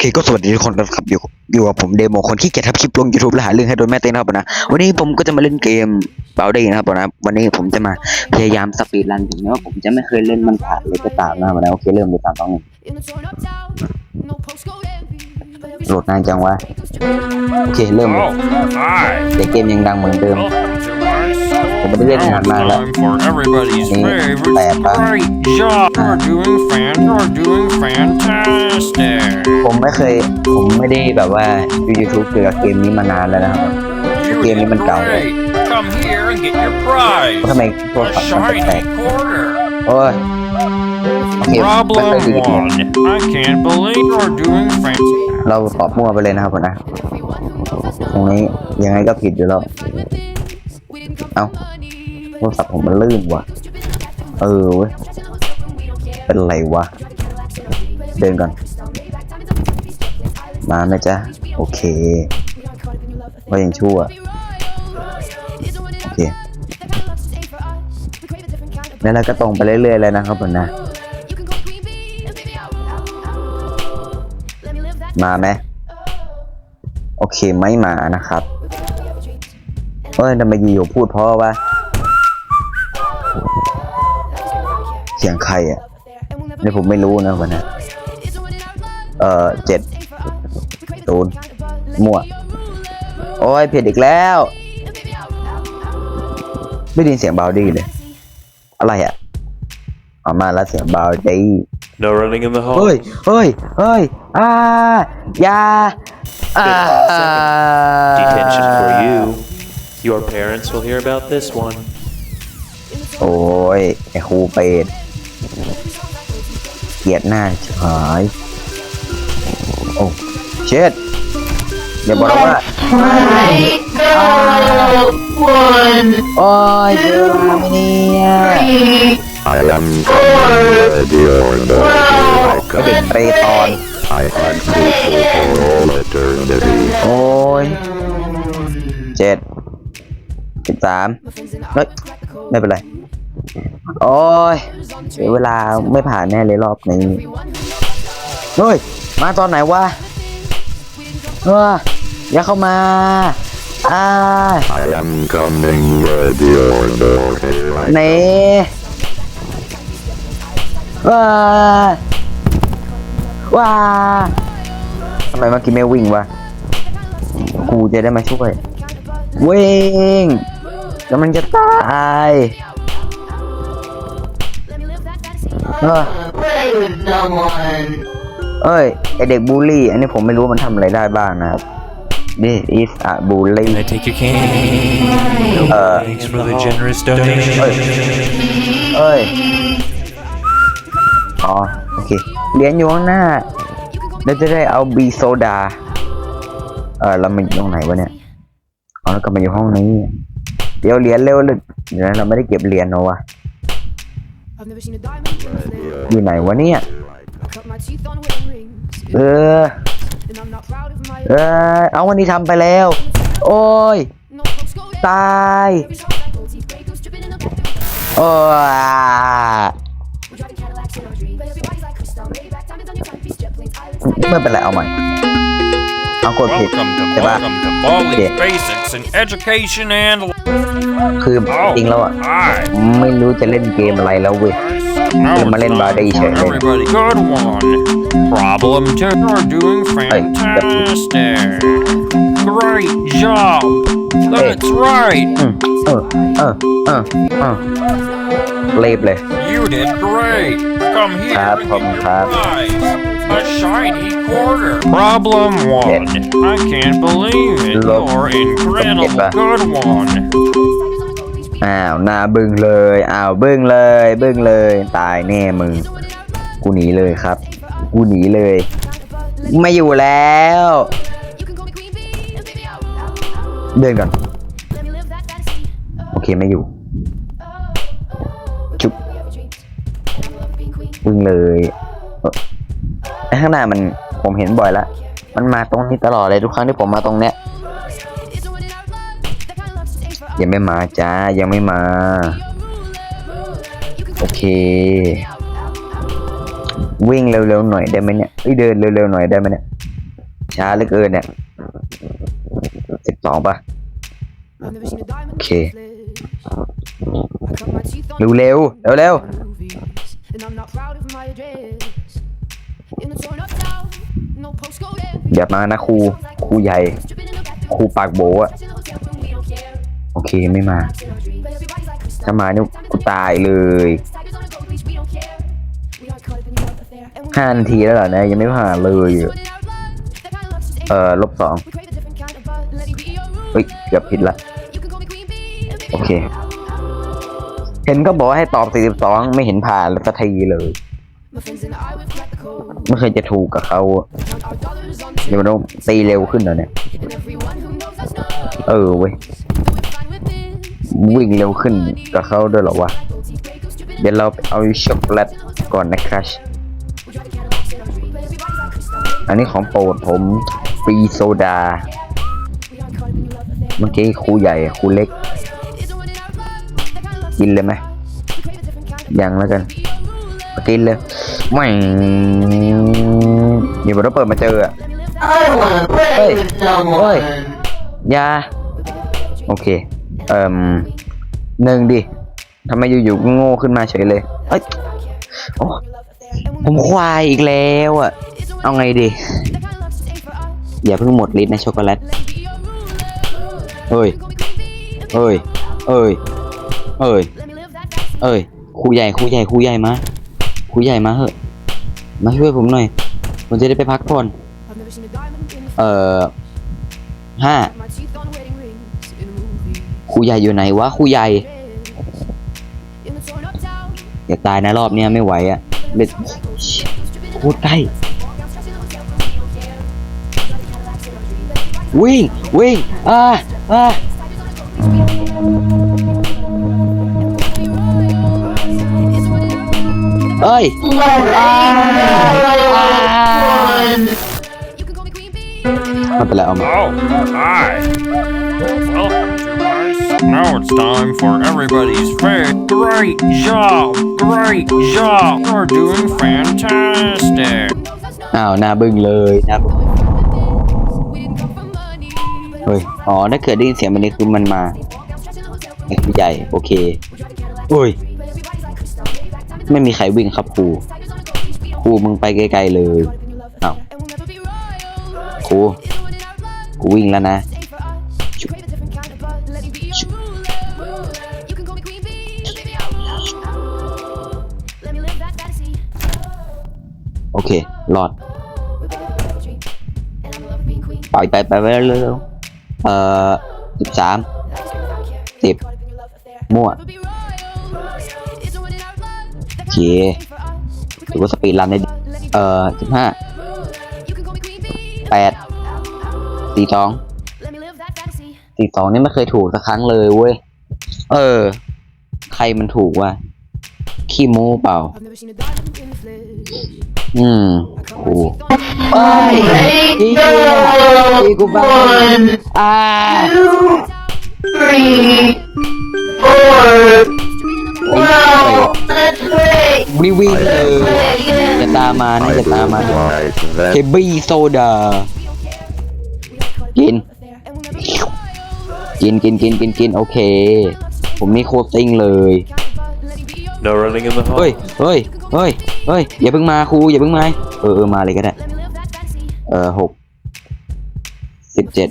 เคก็สวัสดีทุกคนกันครับอยู่อยู่กับผมเดโมคนขี้เกียจทำคลิปลง YouTube และหาเรื่องให้โดนแม่เต้นนะครับผมนะวันนี้ผมก็จะมาเล่นเกมเบลดี้นะครับผมนะวันนี้ผมจะมาพยายามสปีดรันถึงแม้ว่าผมจะไม่เคยเล่นมันผ่านเลยก็ตามนะครับผมนะโอเคเริ่มเลยตามต้อง หนึ่ง In the torn up town, no postcode envy. But every โหลดนานจังวะ โอเค เริ่มเลย Oh, hi. แต่เกมยังดังเหมือนเดิม Welcome to my ผมไม่ได้เล่น store. นานมากแล้ว Time for everybody's นี่ favorite. แปดปะ Great job. You're doing fan. You're doing fantastic. ผมไม่เคย ผมไม่ได้แบบว่าดู YouTube เกี่ยวกับเกมนี้มานานแล้วนะครับ You Game did naman tao. great. Come here and get your prize. ทำไมโทร A ศัพท์มันแปล shiny ก quarter. ๆโอ้ยโอเคไม่ Problem เคยดีเนี่ย one. I can't believe you're doing fan. เราตอบมั่วไปเลยนะครับผมนะ ตรงนี้ยังไงก็ผิดอยู่แล้ว เอาโทรศัพท์ผมมันลื่นว่ะ เออเว้ย เป็นไรวะ เดินก่อน มาไหมจ๊ะ โอเคว่ายังชั่ว โอเคแล้วเราก็ตรงไปเรื่อยๆเลยนะครับผมนะ มาไหมโอเคไม่มานะครับเอ้ยทำไมอยู่พูดเพราะวะเสียงใครอะนี่ผมไม่รู้นะวันนี้เออเจ็ดศูนย์มั่วโอ้ยผิดอีกแล้ว ไม่ได้ยินเสียงเบาดีเลย อะไรอะออกมาแล้วเสียงเบาดี No running in the hall. เฮ้ยเฮ้ยเฮ้ยอ่าอย่าอ่า Detention for you. Your parents will hear about this one. โอ้ยไอ้ครูเป็ดเกลียดหน้าชิบหายโอ้เช็ดอย่าบอกนะว่าโอ้ยเจอมาไหมเนี่ย I am coming, ready or not. ก็เด็กเปรตอน I am faithful for all eternity. โอ้ยเจ็ดสิบสามเฮ้ยไม่เป็นไร โอ้ยเสียเวลาไม่ผ่านแน่เลยรอบนี้เฮ้ย มาตอนไหนวะเอออย่าเข้ามาอ่า I am coming, ready or not. เน่ ว้าว้าทำไมเมื่อกี้ไม่วิ่งวะ กูจะได้มาช่วย วิ่งแล้วมันจะตายเออเอ้ยไอเด็กบูลลี่ อันนี้ผมไม่รู้ว่ามันทำอะไรได้บ้างนะครับ This is a bully Can I take your cane? Uh, Thanks for the generous donation. เอ้ยเอ๋อ โอเค เหรียญอยู่ข้างหน้าเราจะได้เอาบีโซดา เออเรามาอยู่ตรงไหนวะเนี่ยอ๋อแล้วก็มาอยู่ห้องนี้ เดี๋ยวเหรียญเร็วเลยเดี๋ยวนเราไม่ได้เก็บเหรียญเนอะวะอยู่ไหนวะเนี่ย เออ เออ เอาวันนี้ทำไปแล้ว โอ้ย ตาย Every song ไม่เป็นไรเอาใหม่เอากดผิด Welcome to ใช่ปะ welcome to Bali Yeah. Basics in Education and คือ Oh, จริงแล้วอะ hi. ไม่รู้จะเล่นเกมอะไรแล้วเว้ย Now Yung malin it's ba, time di for siya, eh. everybody. Good one. Problem two. You're doing Ay, fantastic. Great job. That's right. อืมเออเออเออเออเรีบเลย You did great. Come here Crap, and um, get your crap. prize. A shiny quarter. Problem one. I can't believe it. Look. You're incredible. Look at that. Good one. อ้าวหน้าบึ้งเลย อ้าวบึ้งเลย บึ้งเลย ตายแน่มึง กูหนีเลยครับ กูหนีเลย ไม่อยู่แล้ว You can call me Queen Bee. And baby, I'll, I'll, เดินก่อน I'll let me live that fantasy. โอเคไม่อยู่ จุ๊บ We have dreams. And I love being queen. บึ้งเลยเอ้อไอ้ ข้างหน้ามันผมเห็นบ่อยละมันมาตรงนี้ตลอดเลยทุกครั้งที่ผมมาตรงเนี้ยยังไม่มาจ้ายังไม่มา โอเค วิ่งเร็วๆหน่อยได้ไหมเนี่ยเอ้ยเดินเร็วๆหน่อยได้ไหมเนี่ยช้าเหลือเกินเนี่ยสิบสองป่ะ I've never seen a diamond Okay. in the flesh. I cut my teeth on เร็วเร็วเร็วเร็ว movies, อย่ามานะครูครูใหญ่ครูปากโบอะโอเคไม่มา ถ้ามานี่กูตายเลยห้านาทีแล้วเหรอเนะยยังไม่ผ่านเลย เออลบสองเฮ้ยเกือบผิดละ โอเค เห็นก็บอกให้ตอบ 42 ไม่เห็นผ่านสักทีเลย ไม่เคยจะถูกกับเขาเดี๋ยวเราตีเร็วขึ้นเหรอเนี่ย เออเว้ย วิ่งเร็วขึ้นกับเขาด้วยหรอวะ เดี๋ยวเราเอาช็อกโแลตก่อนนะครับอันนี้ของโปรดผมปีโซดา เมื่อกี้ครูใหญ่ครูเล็ก กินเลยไหมยังแล้วกัน ตีนเลยไม่มีบอลเปิดมาเจออะเฮ้ยเฮ้ยยาโอเค เอ่มหนึ่งดิทำไมอยู่ๆโง่ขึ้นมาเฉยเลยเอ้ยโอ้ผมควายอีกแล้วอะ เอาไงดี อย่าเพิ่งหมดลิตรนะช็อกโกแลตเฮ้ยเฮ้ยเฮ้ยเฮ้ยเฮ้ยคู่ใหญ่คู่ใหญ่คู่ใหญ่มา ครูใหญ่มาเหอะ มาช่วยผมหน่อย ผมจะได้ไปพักผ่อน เอ่อห้าครูใหญ่อยู่ไหนวะครูใหญ่ อย่าตายนะรอบเนี้ยไม่ไหวอะเบ็ดโคตรใกล้วิ่งวิ่งอ่าอ่า เอ้ยอ่าอ่าไม่เป็นไรเอามา Oh, hi. Welcome to my. s- Now it's time for everybody's favorite. Great job! Great job! You're doing fantastic. อ้าวหน้าบึ้งเลยหน้าบึ้งเฮ้ยอ๋อถ้าเกิดได้ยินเสียงมันนี้คือมันมาไอ้ครูใหญ่โอเคโอ้ย ไม่มีใครวิ่งครับครูครูมึงไปไกลๆเลยอ้าวครูกูวิ่งแล้วนะโอเครอดไปไปไปไปเร็วๆเอ่อสิบสามสิบมั่วโอ เคถือว่าสปีดรันได้เอ่อสิบห้าแปดสี่สองสี่สองนี่ไม่เคยถูกสักครั้งเลยเว้ย เออ ใครมันถูกวะขี้โม้เปล่า อืม I cut โอ้ my teeth on อีอีกูบ้าอ่า งวิ่งเลยอย่าตามมานะอย่าตามมา Like เค that. บี้โซดากิน กินกินกินกินกินโอเค ผมนี่โคตรซิ่งเลย No running in the hall. เฮ้ยเฮ้ยเฮ้ยเฮ้ยอย่าเพิ่งมาครูอย่าเพิ่งมาเออเออมาเลยก็ได้ เออหกสิบเจ็ด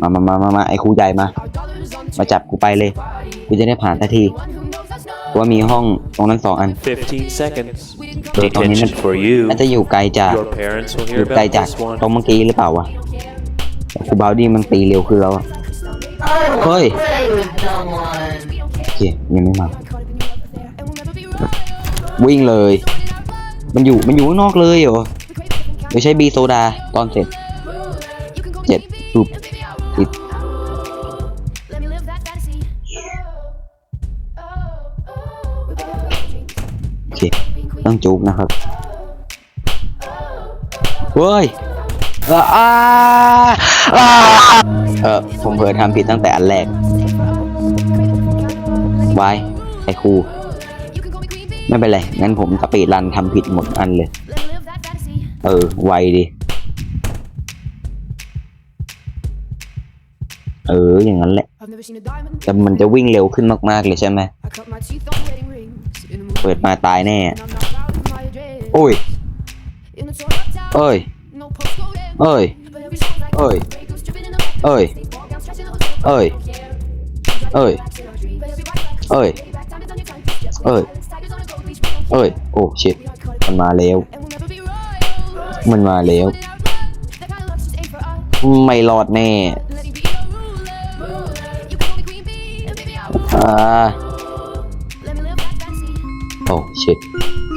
มามามามามาไอ้ครูใหญ่มา มาจับกูไปเลย กูจะได้ผ่านทันที ว่ามีห้องตรงนั้นสองอัน15 seconds. Tôi không nhìn Detention được. for you. น่าจะอยู่ไกลจาก Your parents will อ hear ยู่ไกล about จาก this one. ตรงเมื่อกี้หรือเปล่าวะครูบาวดี้มันตีเร็วขึ้นแล้วอะเฮ้ย โอเคยังไม่มา วิ่งเลย มันอยู่มันอยู่ข้างนอกเลยเหรอไม่ใช่บีโซดาตอนเสร็จเจ็ดรูปสิบ ต้องจุกนะครับเฮ้ยเอออาอาเออผมเผลอทำผิดตั้งแต่อันแรกไว้ไอ้ครูไม่เป็นไร งั้นผมสปีดรันทำผิดหมดอันเลย เออ ไวดิ เออ อย่างนั้นแหละ แต่มันจะวิ่งเร็วขึ้นมาก ๆ เลยใช่ไหม เปิดมาตายแน่ โอุ้ยเอ้ยเอ้ยเอ้ยเอ้ยเอ้ยเอ้ยเอ้ยเอ้ยเอ้ยโอ้ชิบมันมาแล้ว มันมาแล้วไม่รอดแน่อ่าโอ้ชิบ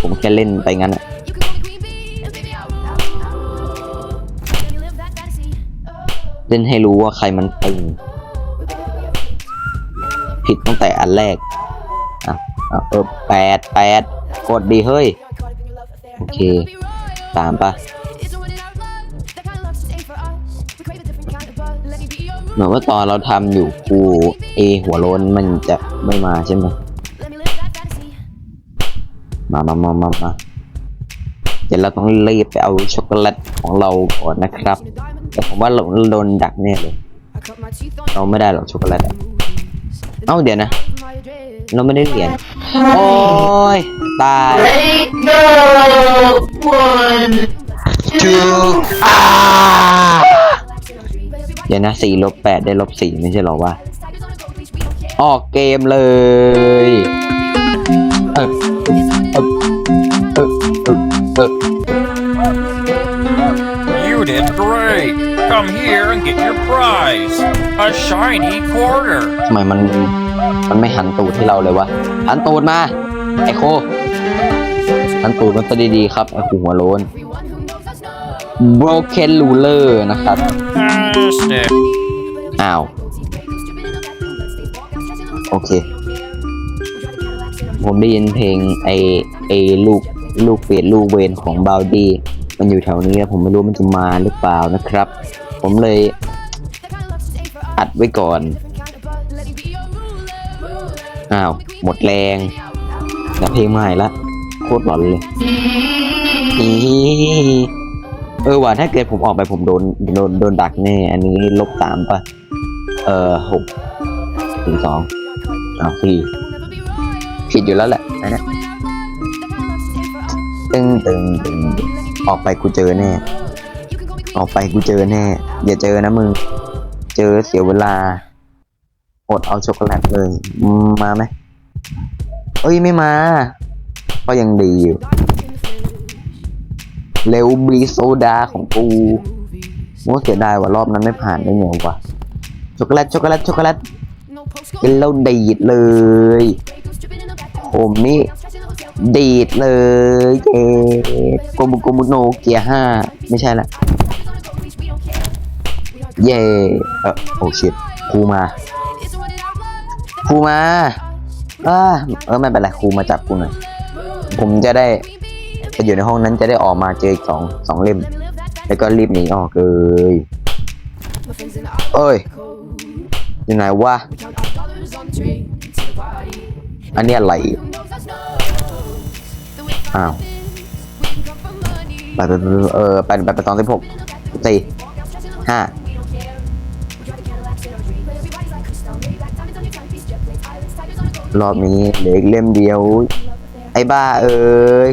ผมแค่เล่นไปงั้นอะเล่นให้รู้ว่าใครมันตึงผิดตั้งแต่อันแรกอะเออแปดแปดกดดีเฮ้ย โอเคตามปะเหมือนว่าตอนเราทำอยู่กูเอหัวโลนมันจะไม่มาใช่ไหม มามามามามาเดี๋ยวเราต้องรีบไปเอาช็อกโกแลตของเราก่อนนะครับ แต่ผมว่าเราโดนดักแน่เลย เราไม่ได้หรอกช็อกโกแลตเอ้าเดี๋ยวนะ เราไม่ได้เหรียญโอ้ยตาย two เดี๋ยวนะสี่ลบแปดได้ลบสี่ไม่ใช่หรอวะออกเกมเลยเออ You did great. Come here and get your prize. A shiny quarter. ทำไมมันมันไม่หันตูดให้เราเลยวะ หันตูดมา ไอโค หันตูดมันจะดีๆครับ ไอคูหัวโล้น Everyone who knows us knows. broken ruler นะครับ Fantastic. อ้าว โอเค ผมได้ยินเพลงไอไอลูกลูกเฟดลูกเวนของบาวดี้มันอยู่แถวนี้ผมไม่รู้มันจะมาหรือเปล่านะครับ ผมเลยอัดไว้ก่อน อ้าว หมดแรงแต่เพลงใหม่ละโคตรหลอนเลยเออว่ะถ้าเกิดผมออกไปผมโดนโดนโดนดักแน่ อันนี้ลบสามป่ะเออหกถึงสองอ้าวสี่ ผิดอยู่แล้วแหละนะนะตึงตึงตึงออกไปกูเจอแน่ ออกไปกูเจอแน่ อย่าเจอนะมึง เจอเสียเวลา อดเอาช็อกโกแลตเลย มาไหมเอ้ยไม่มา ก็ยังดีอยู่ เร็วบรีโซดาของกูโอ้เสียดายว่ารอบนั้นไม่ผ่านได้ไงวะช็อกโกแลตช็อกโกแลตช็อกโกแลตกินแล้วดีดเลย ผมนี่ดีดเลยเย้กมุกมุโนเกียร์ห้าไม่ใช่ละเย่เออโอ้ชิตครูมาครูมาอ่าเออไม่เป็นไรครูมาจับกูหน่อยผมจะได้ไปอยู่ในห้องนั้นจะได้ออกมาเจออีกสองสองเล่ม แล้วก็รีบหนีออกเลยเอ้ยอยู่ไหนวะ อันนี้อะไร อ้าวไปไปไปเออไปไปไปตอนสิบหกสี่ห้ารอบนี้เหลืออีกเล่มเดียว ไอ้บ้าเอ้ย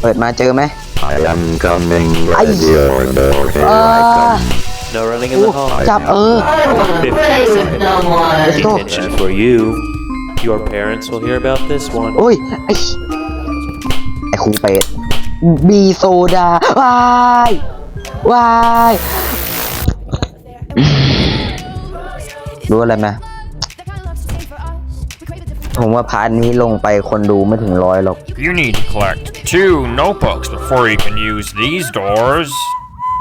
เปิดมาเจอไหม I am coming, ready order, here อ่า I come. No running in อู้ the hall. จับเออ50 seconds. let's go Detention for you. Your parents will hear about this one. โอ้ย ไอ้ไอ้คุงเป็ดบีโซดาวายวายรู้อะไรไหมผมว่าพาร์ทนี้ลงไปคนดูไม่ถึงร้อยหรอก You need to collect two notebooks before you can use these doors.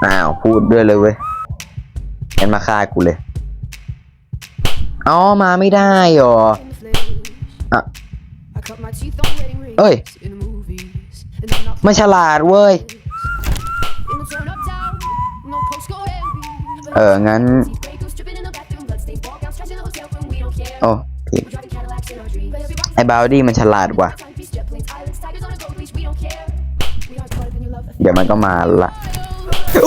อ้าวพูดด้วยเลยเว้ยงั้นมาฆ่ากูเลย อ๋อ มาไม่ได้หรอ อะเอ้ย ไม่ฉลาดเว้ย เออ งั้น โอ้ผิดไอ้บาวดี้มันฉลาดกว่า เดี๋ยวมันก็มาละ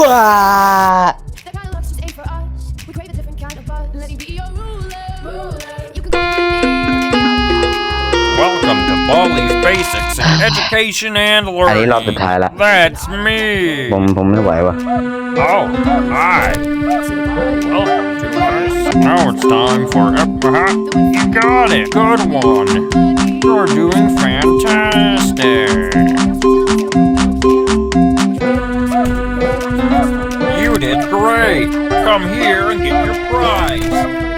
ว้า Welcome to Balli's Basics in Education and อันนี้รอบ Learning. สุดท้ายละ That's me. ผมผมไม่ไหววะ Oh, hi. Welcome to us. Now it's time for. Uh-huh. You got it. Good one. You're doing fantastic. You did great. Come here and get your prize.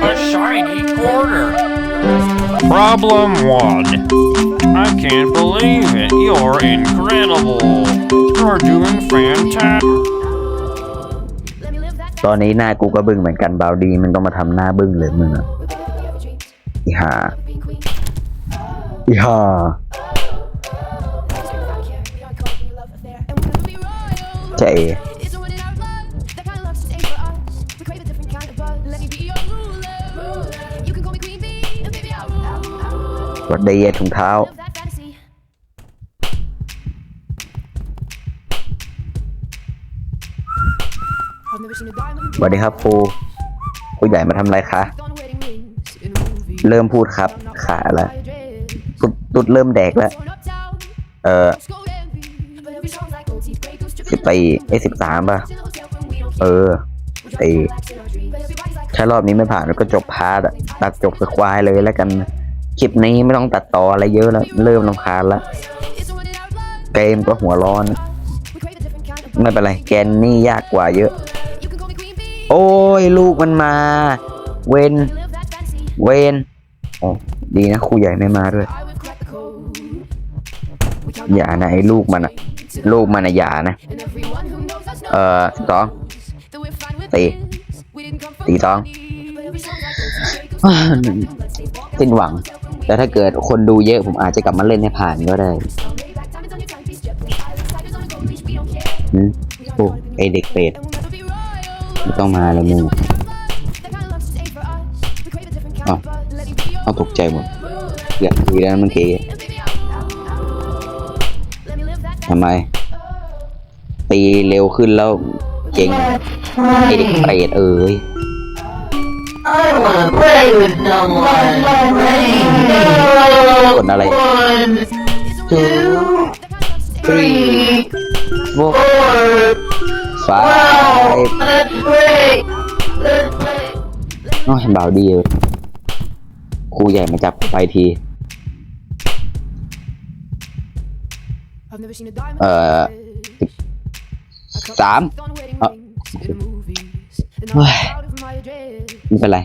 A shiny quarter. Problem one. I can't believe it. You're incredible. You're doing fantastic. ตอนนี้หน้ากูก็บึ้งเหมือนกันบาวดีมันต้องมาทำหน้าบึ้งเลยมึงอะอีห่าอีห่าเจ๊ สวัสดีไอ้ถุงเท้า สวัสดีครับครูครูใหญ่มาทำอะไรคะ เริ่มพูดครับ ขาแล้วตุดตุดเริ่มแดกแล้ว เออสิบปีไอ้สิบสามป่ะ เออไอ้ถ้ารอบนี้ไม่ผ่านก็จบพาร์ทอะตัดจบกับควายเลยแล้วกัน คลิปนี้ไม่ต้องตัดต่ออะไรเยอะแล้ว เริ่มลำคาญแล้วเกมก็หัวร้อน ไม่เป็นไรแกนนี่ยากกว่าเยอะ โอ้ยลูกมันมา เวนเวนโอ้ดีนะครูใหญ่ไม่มาด้วย อย่านะไอ้ลูกมันอะลูกมันอะอย่านะ เอ่อสองตีตีสองสิ้นหวัง แต่ถ้าเกิดคนดูเยอะผมอาจจะกลับมาเล่นให้ผ่านก็ได้หืมโอ้ไอเด็กเป็ดไม่ต้องมาเลยมึงอ้าวเอาตกใจหมดเกือบคุยแล้วเมื่อกี้ทำไม ตีเร็วขึ้นแล้วเจ๋งไอเด็กเปรตเอ้ย I wanna play with someone. กดอะไร One, two, three, โว้ four. ฟ้า Let's play. Let's play. น้องเห็นบ่าวดีเลยครูใหญ่มาจับไปที เอ่อสามเอ่อเฮ้ย ไม่เป็นไร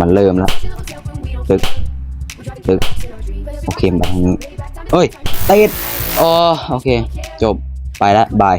มันเริ่มแล้วตึกตึกโอเคแบบนี้เอ้ยติดอ๋อโอเค จบไปละบาย